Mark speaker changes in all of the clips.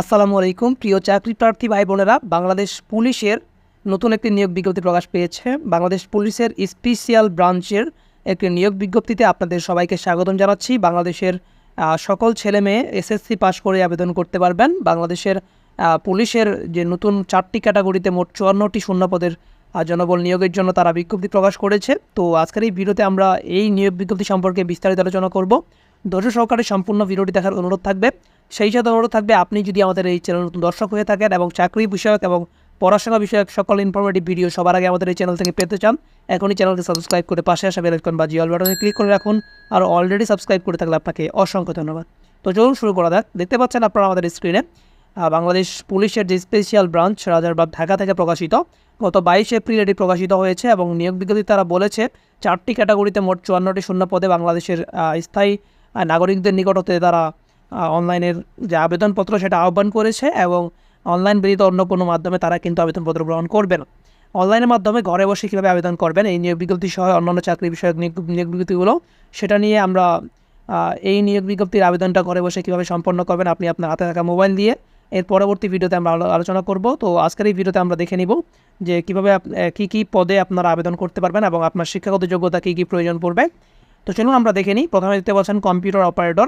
Speaker 1: আসসালামু আলাইকুম। প্রিয় চাকরি প্রার্থী ভাই বোনেরা বাংলাদেশ পুলিশের নতুন একটি নিয়োগ বিজ্ঞপ্তি প্রকাশ পেয়েছে। বাংলাদেশ পুলিশের স্পেশাল ব্রাঞ্চের একটি নিয়োগ বিজ্ঞপ্তিতে আপনাদের সবাইকে স্বাগতম জানাচ্ছি। বাংলাদেশের সকল ছেলে মেয়ে এসএসসি পাশ করে আবেদন করতে পারবেন। বাংলাদেশের পুলিশের যে নতুন চারটি ক্যাটাগরিতে মোট চুয়ান্নটি শূন্য পদের জনবল নিয়োগের জন্য তারা বিজ্ঞপ্তি প্রকাশ করেছে। তো আজকের এই ভিডিওতে আমরা এই নিয়োগ বিজ্ঞপ্তি সম্পর্কে বিস্তারিত আলোচনা করব। ধৈর্য সহকারে সম্পূর্ণ ভিডিওটি দেখার অনুরোধ থাকবে। সেই সাথে অনুরোধ থাকবে, আপনি যদি আমাদের এই চ্যানেল নতুন দর্শক হয়ে থাকেন এবং চাকরি বিষয়ক এবং পড়াশোনা বিষয়ক সকল ইনফরমেটিভ ভিডিও সবার আগে আমাদের এই চ্যানেল থেকে পেতে চান, এখনই চ্যানেলকে সাবস্ক্রাইব করে পাশে আসা বেলাইকন বা জিওল বাটনে ক্লিক করে রাখুন আর অলরেডি সাবস্ক্রাইব করে থাকলে আপনাকে অসংখ্য ধন্যবাদ। তো চলুন শুরু করা যাক। দেখতে পাচ্ছেন আপনারা আমাদের স্ক্রিনে বাংলাদেশ পুলিশের যে স্পেশাল ব্রাঞ্চ রাজারবাগ ঢাকা থেকে প্রকাশিত, গত বাইশ এপ্রিল এটি প্রকাশিত হয়েছে এবং নিয়োগ বিজ্ঞপ্তি তারা বলেছে, চারটি ক্যাটাগরিতে মোট চুয়ান্নটি শূন্য পদে বাংলাদেশের স্থায়ী নাগরিকদের নিকট হতে তারা অনলাইনের যে আবেদনপত্র সেটা আহ্বান করেছে এবং অনলাইন ব্যতীত অন্য কোনো মাধ্যমে তারা কিন্তু আবেদনপত্র গ্রহণ করবে না। অনলাইনের মাধ্যমে ঘরে বসে কীভাবে আবেদন করবেন, এই নিয়োগ বিজ্ঞপ্তি সহ অন্যান্য চাকরি বিষয়ক নিয়োগ বিজ্ঞপ্তিগুলো, সেটা নিয়ে আমরা এই নিয়োগ বিজ্ঞপ্তির আবেদনটা ঘরে বসে কীভাবে সম্পন্ন করবেন আপনি আপনার হাতে থাকা মোবাইল দিয়ে। এর পরবর্তী ভিডিওতে আমরা আলো- আলোচনা করব। তো আজকের এই ভিডিওতে আমরা দেখে নিব যে কীভাবে কী কী পদে আপনারা আবেদন করতে পারবেন এবং আপনার শিক্ষাগত যোগ্যতা কী কী প্রয়োজন পড়বে। তো চলুন আমরা দেখে নিই। প্রথমে দেখতে পাচ্ছেন কম্পিউটার অপারেটর।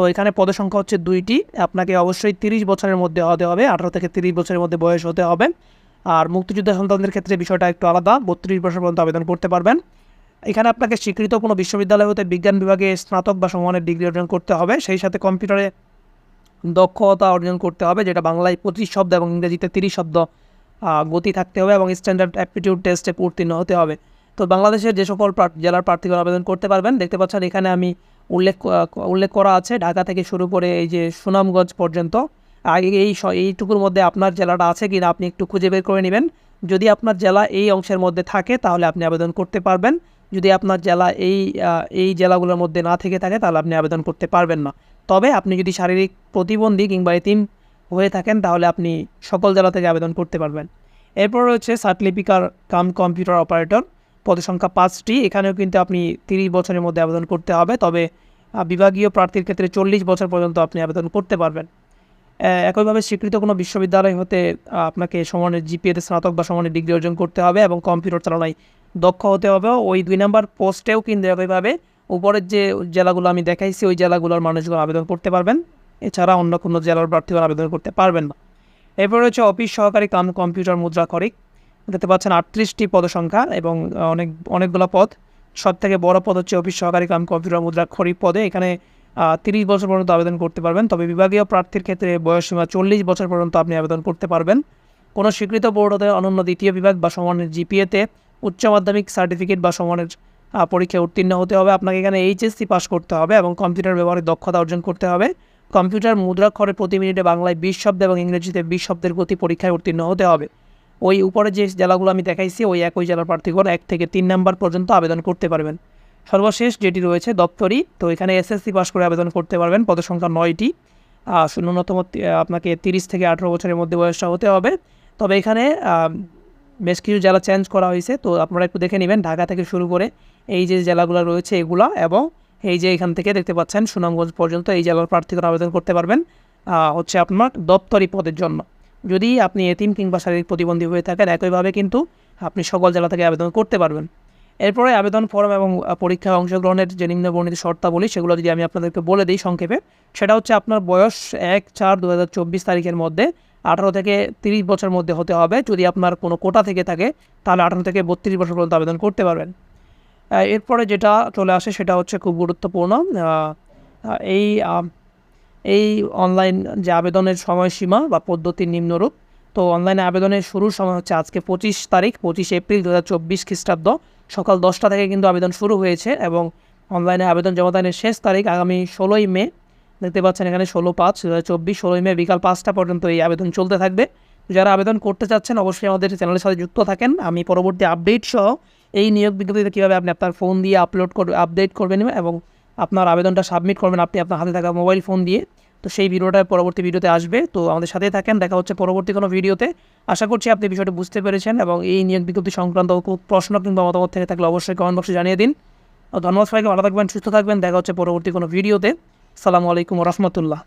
Speaker 1: তো এখানে পদের সংখ্যা হচ্ছে দুইটি। আপনাকে অবশ্যই তিরিশ বছরের মধ্যে হতে হবে, আঠারো থেকে তিরিশ বছরের মধ্যে বয়স হতে হবে। আর মুক্তিযুদ্ধ সন্তানদের ক্ষেত্রে বিষয়টা একটু আলাদা, বত্রিশ বছর পর্যন্ত আবেদন করতে পারবেন। এখানে আপনাকে স্বীকৃত কোনো বিশ্ববিদ্যালয় হতে বিজ্ঞান বিভাগে স্নাতক বা সমানের ডিগ্রি অর্জন করতে হবে। সেই সাথে কম্পিউটারে দক্ষতা অর্জন করতে হবে, যেটা বাংলায় পঁচিশ শব্দ এবং ইংরেজিতে তিরিশ শব্দ গতি থাকতে হবে এবং স্ট্যান্ডার্ড অ্যাপটিটিউড টেস্টে উত্তীর্ণ হতে হবে। তো বাংলাদেশের যে সকল জেলার প্রার্থীগণ আবেদন করতে পারবেন। দেখতে পাচ্ছেন এখানে আমি উল্লেখ উল্লেখ করা আছে। ঢাকা থেকে শুরু করে এই যে সুনামগঞ্জ পর্যন্ত। আগে এই এইটুকুর মধ্যে আপনার জেলাটা আছে কিনা আপনি একটু খুঁজে বের করে নেবেন। যদি আপনার জেলা এই অংশের মধ্যে থাকে, তাহলে আপনি আবেদন করতে পারবেন। যদি আপনার জেলা এই এই জেলাগুলোর মধ্যে না থেকে থাকে, তাহলে আপনি আবেদন করতে পারবেন না। তবে আপনি যদি শারীরিক প্রতিবন্ধী কিংবা এতিম হয়ে থাকেন, তাহলে আপনি সকল জেলা থেকে আবেদন করতে পারবেন। এরপর রয়েছে সার্টিফিকার কাম কম্পিউটার অপারেটর। পদের সংখ্যা পাঁচটি, এখানেও কিন্তু আপনি তিরিশ বছরের মধ্যে আবেদন করতে হবে, তবে বিভাগীয় প্রার্থীর ক্ষেত্রে চল্লিশ বছর পর্যন্ত আপনি আবেদন করতে পারবেন। একইভাবে স্বীকৃত কোনো বিশ্ববিদ্যালয় হতে আপনাকে সমানের জিপিএতে স্নাতক বা সমানের ডিগ্রি অর্জন করতে হবে এবং কম্পিউটার চালানোয় দক্ষ হতে হবে। ওই দুই নাম্বার পোস্টেও কিন্তু একইভাবে উপরের যে জেলাগুলো আমি দেখাইছি, ওই জেলাগুলোর মানুষগুলো আবেদন করতে পারবেন। এছাড়া অন্য কোনো জেলার প্রার্থীরা আবেদন করতে পারবেন না। এরপর রয়েছে অফিস সহকারী কাম কম্পিউটার মুদ্রা খরিক দেখতে পাচ্ছেন আটত্রিশটি পদসংখ্যা এবং অনেক, অনেকগুলো পদ। সব থেকে বড় পদ হচ্ছে অফিস সহকারী কাম কম্পিউটার মুদ্রা খরিফ পদে। এখানে তিরিশ বছর পর্যন্ত আবেদন করতে পারবেন। তবে বিভাগীয় প্রার্থীর ক্ষেত্রে বয়সসীমা চল্লিশ বছর পর্যন্ত আপনি আবেদন করতে পারবেন। কোনো স্বীকৃত বোর্ড হতে অনন্য দ্বিতীয় বিভাগ বা সমানের জিপিএতে উচ্চ মাধ্যমিক সার্টিফিকেট বা সমানের পরীক্ষায় উত্তীর্ণ হতে হবে। আপনাকে এখানে এইচএসসি পাস করতে হবে এবং কম্পিউটার ব্যবহারে দক্ষতা অর্জন করতে হবে। কম্পিউটার মুদ্রাক্ষরে প্রতি মিনিটে বাংলায় বিশ শব্দ এবং ইংরেজিতে বিশ শব্দের গতি পরীক্ষায় উত্তীর্ণ হতে হবে। ওই উপরে যে জেলাগুলো আমি দেখাইছি, ওই একই জেলার প্রার্থীগণ এক থেকে তিন নাম্বার পর্যন্ত আবেদন করতে পারবেন। সর্বশেষ যেটি রয়েছে দপ্তরি তো এখানে এসএসসি পাস করে আবেদন করতে পারবেন। পদের সংখ্যা নয়টি। ন্যূনতম আপনাকে তিরিশ থেকে আঠেরো বছরের মধ্যে বয়সটা হতে হবে। তবে এখানে বেশ কিছু জেলা চেঞ্জ করা হয়েছে, তো আপনারা একটু দেখে নেবেন ঢাকা থেকে শুরু করে এই যে জেলাগুলো রয়েছে এগুলো এবং এই যে এখান থেকে দেখতে পাচ্ছেন সুনামগঞ্জ পর্যন্ত এই জেলার প্রার্থীগণ আবেদন করতে পারবেন হচ্ছে আপনার দপ্তরি পদের জন্য। যদি আপনি এতিম কিংবা শারীরিক প্রতিবন্ধী হয়ে থাকেন, একইভাবে কিন্তু আপনি সকল জেলা থেকে আবেদন করতে পারবেন। এরপরে আবেদন ফর্ম এবং পরীক্ষায় অংশগ্রহণের যে নিম্ন বর্ণিত শর্তাবলী, সেগুলো যদি আমি আপনাদেরকে বলে দিই সংক্ষেপে, সেটা হচ্ছে আপনার বয়স এক চার দু তারিখের মধ্যে আঠারো থেকে তিরিশ বছরের মধ্যে হতে হবে। যদি আপনার কোনো কোটা থেকে থাকে, তাহলে আঠারো থেকে বত্রিশ বছর পর্যন্ত আবেদন করতে পারবেন। এরপরে যেটা চলে আসে, সেটা হচ্ছে খুব গুরুত্বপূর্ণ এই এই অনলাইন যে আবেদনের সময়সীমা বা পদ্ধতির নিম্নরূপ। তো অনলাইনে আবেদনের শুরুর সময় হচ্ছে আজকে পঁচিশ তারিখ, পঁচিশ এপ্রিল দু হাজার চব্বিশ খ্রিস্টাব্দ। সকাল দশটা থেকে কিন্তু আবেদন শুরু হয়েছে এবং অনলাইনে আবেদন জমা দানের শেষ তারিখ আগামী ষোলোই মে। দেখতে পাচ্ছেন এখানে ষোলো পাঁচ দু হাজার চব্বিশ, ষোলোই মে বিকাল পাঁচটা পর্যন্ত এই আবেদন চলতে থাকবে। যারা আবেদন করতে চাচ্ছেন অবশ্যই আমাদের চ্যানেলের সাথে যুক্ত থাকেন। আমি পরবর্তী আপডেট সহ এই নিয়োগ বিজ্ঞপ্তিতে কীভাবে আপনি আপনার ফোন দিয়ে আপলোড করবে আপডেট করবেন এবং আপনার আবেদনটা সাবমিট করবেন আপনি আপনার হাতে থাকা মোবাইল ফোন দিয়ে। তো সেই ভিডিওটা পরবর্তী ভিডিওতে আসবে। তো আমাদের সাথেই থাকেন। দেখা হচ্ছে পরবর্তী কোনো ভিডিওতে। আশা করছি আপনি বিষয়টা বুঝতে পেরেছেন এবং এই নিয়োগ বিজ্ঞপ্তি সংক্রান্ত প্রশ্ন কিংবা মতামত থেকে থাকলে অবশ্যই কমেন্ট বক্সে জানিয়ে দিন। ধন্যবাদ সবাইকে। ভালো থাকবেন, সুস্থ থাকবেন। দেখা হচ্ছে পরবর্তী কোনো ভিডিওতে। সালামু আলাইকুম রহমতুল্লাহ।